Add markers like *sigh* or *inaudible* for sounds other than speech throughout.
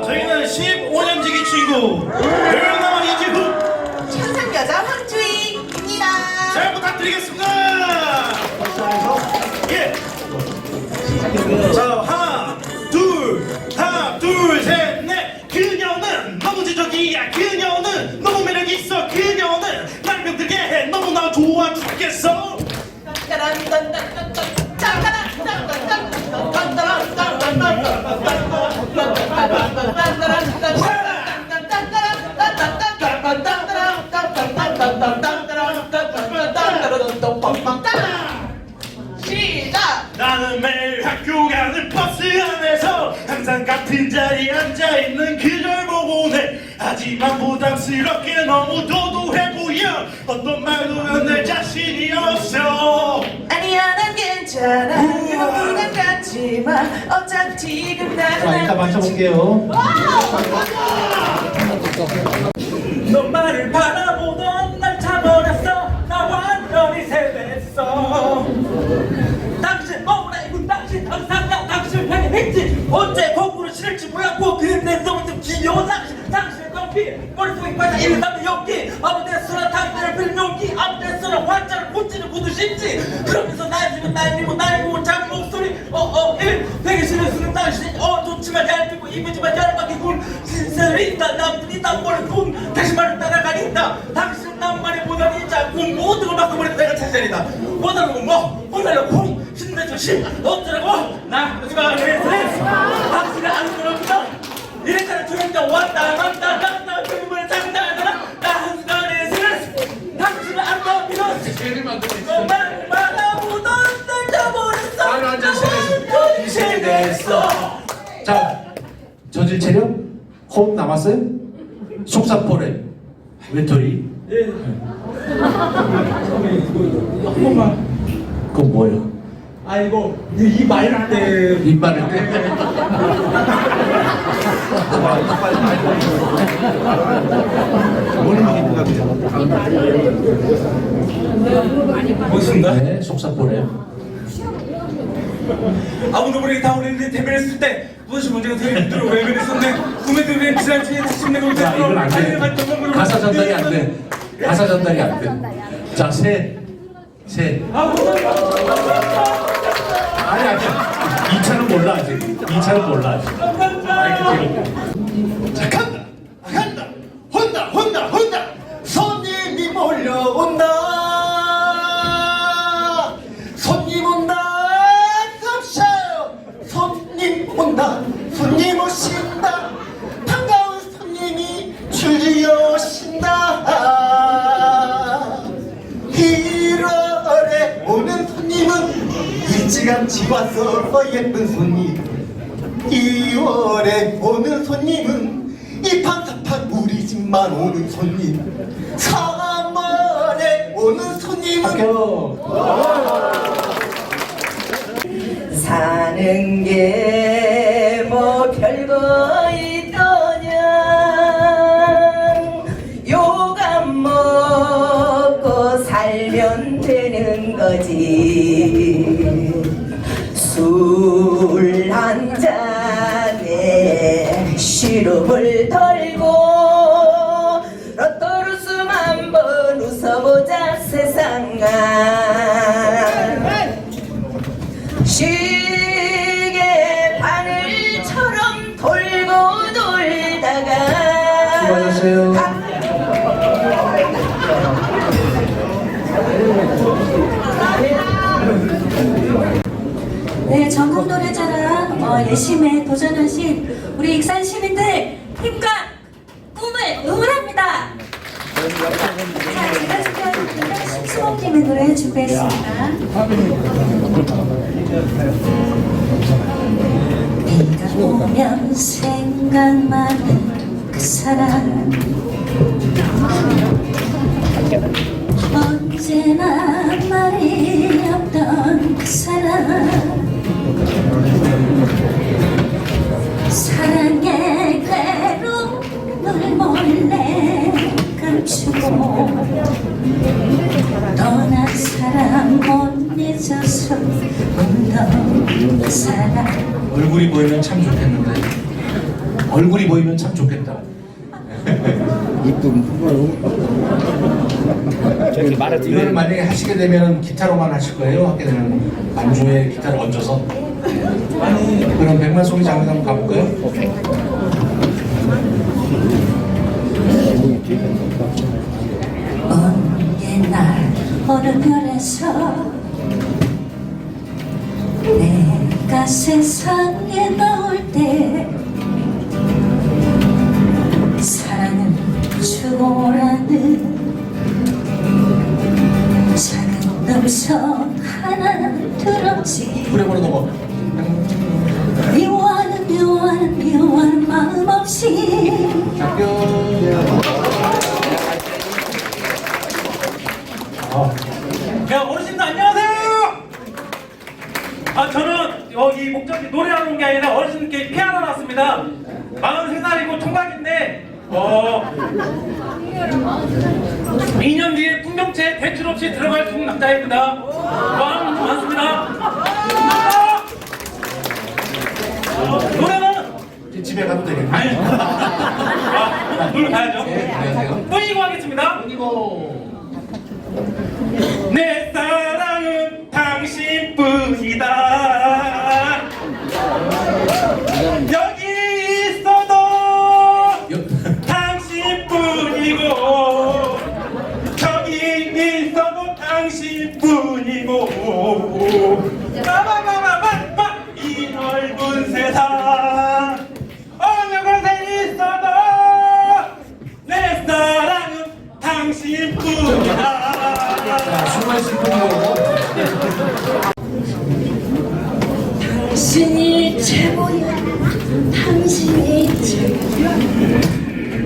저희는 15년지기 친구 별나만 이지훈 천상여자 황주희입니다. 잘 부탁드리겠습니다. 예. 자 시작! 나는 매일 학교 가는 버스 안에서 항상 같은 자리에 앉아있는 그걸 보고 내 하지만 부담스럽게 너무 도도해 보여. 어떤 말도 내 자신이 없어. 아니야 난 괜찮아. 누구나 같지만 어차피 지금 나는 자, 이따 맞춰볼게요. 너만을 바라 했지. 언제 거꾸로 싫을지 몰랐고 너무 좀 귀여운 당신 당신의 커피. 머릿속에 빠져 이를 담는 연기. 아무 데서나 당신을 빌는 용기. 아무 데서나 환자를 고치는 구두심지. 그러면서 날 주고 날 주고 날 보고 작은 목소리. 어어 싫은 수는 당신 어 좋지만 얇고 이쁘지만 열받게 군 신세를 있다. 남들이 남벌을 군 당신만을 따라가린다. 당신 남만이 보다니 자꾸 모든 걸 바꿔버린 내가 차지하리다 원하는 건뭐 공 힘내줘 심 어쩌라고 나 누가 그래서 아는 건 없다 이랬잖아 조용장 왔다 갔다 갔다 그림을 장난하잖아 나 한순간에 스트레스 당신을 안다 비로소 너만 바라보던 날 저버렸어 아, 완전 실례했어. 완전히 실례했어 자, 저질 체력? 호흡 남았어요? 속사포래. 외톨이. 예. 한 번만 그건 뭐예요? 아 이거 이 말할 때입 바를 때? 멋있습니다 네, 속사포래. 아무도 모르게 다 우리를 대변했을 때 무엇이 문제가 되는 왜 그랬었네 꿈에도 왜 지난주에 다시 내가 자, 이건 안 돼. 가사 전달이 안 돼. 가사 전달이 안 돼. 자, 셋. 셋. 아 아니, 아니야. 2차는 몰라, 아직. 2차는 몰라, 아직. 마이 예쁜 손님. 2월에 오는 손님은 이판사판 우리 집만 오는 손님. 3월에 오는 손님은. 사는 게 뭐 별거 있더냐? 요감 먹고 살면 되는 거지 웃어보자 세상아 시계 바늘처럼 돌고 돌다가 수고하셨어요. 네, 전국 노래자랑 어, 예심에 도전하신 우리 익산 시민들 힘과 노래 준비했습니다. 비가 오면 생각나는 그 사람 언제나 말이 없던 그 사람 사랑의 괴로움을 몰래 감추고 못 잊어서 웃는 사람 얼굴이 보이면 참 좋겠는데. 얼굴이 보이면 참 좋겠다. *laughs* 저기 말을 이거는 만약에 하시게 되면 기타로만 하실 거예요? 하게 되면 안주에 기타를 얹어서? 그럼 백만 소리 장면 한번 가볼까요? 오케이. 먼 옛날 어느 별에서 내가 세상에 나올 때 사랑은 죽어라는 작은 음성 하나 들었지 후렴으로 넘어. 미워하는 미워하는 미워하는 마음 없이 작별. 아, 야 어르신들 안녕하세요. 아 저는 여기 목적지 노래하러 온 게 아니라 어르신께 피아노 났습니다. 43살이고 총각인데 어 2년 풍경채 대출 없이 들어갈 수 있는 남자입니다. 마음 많습니다. 어, 노래는 집에 가도 되겠네. 아니 아, 놀러 가야죠. 네, 안녕하세요. 뿌이고 하겠습니다. 그리고 내사 최고야 당신이 최고야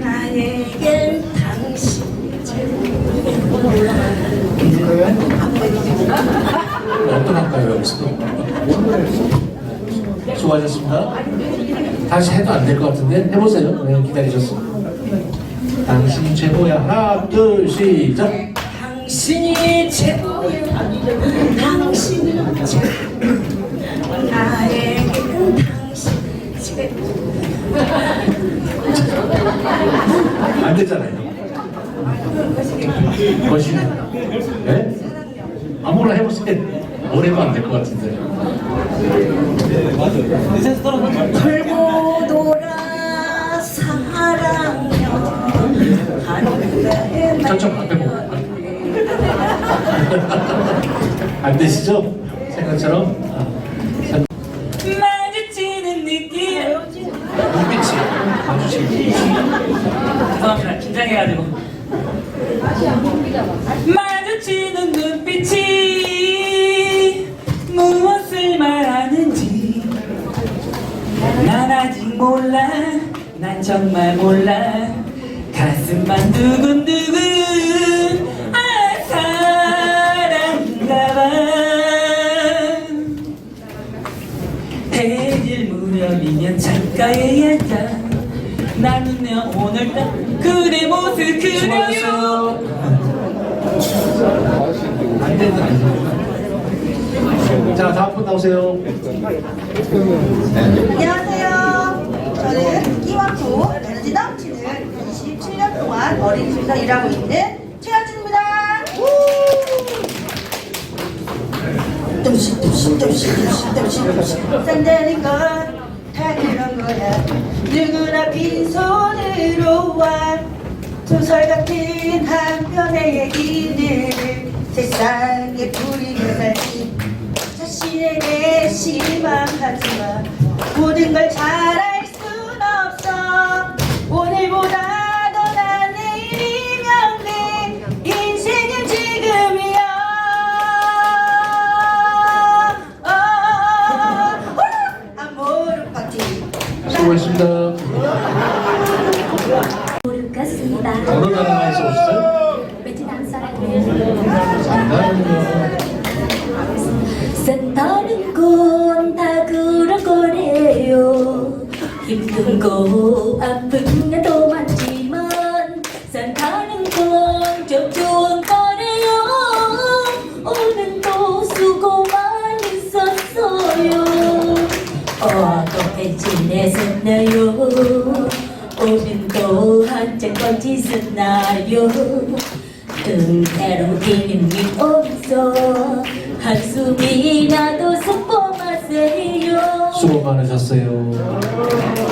나에겐 당신이 최고야 어떤 할까요, 여기서? 수고하셨습니다. 다시 해도 안 될 것 같은데 해보세요. 네, 기다리셨어. 당신 최고야. 하나, 둘, 시작. 당신이 최고 안 됐잖아요. 거시네. 네? 아무나 해보세요. 오래도 안될 것 같은데. 돌고 돌아 사랑여 저쪽 앞에 보고. 안 되시죠? 생각처럼? 죄송합니다. 긴장해가지고. 마주치는 눈빛이 무엇을 말하는지 난 아직 몰라. 난 정말 몰라. 가슴만 두근두근 오늘따 그대 모습 그려요. 자, 다음 분 나오세요. 안녕하세요. 저는 끼와코 에너지 넘치는 27년 동안 어린이집에서 일하고 있는 최현준입니다. 뚜시 뚜시 뚜시 뚜시 뚜시 뚜시 산다는 건다 그런 거야. 누구나 빈손으로 와. 소설 같은 한 편의 얘기를 세상에 부리며 살기 자신에게 실망하지 마 모든 걸 잘할 수고했습니다. 모르겠습니다 어느 나라에서 오셨어요? 베트남 사람이에요 장난은요. 산다는 건다 그런 거래요 힘든 거 아픈 게더 많지만 산다는 건 좋은 거래요 오늘도 수고 많이 썼어요 어떻게 지내 했었나요? 오늘 또 한짝번 짓었나요? 뜬대로 뛰는 일 없어 한숨이 나도 속고 마세요. 수고 많으셨어요.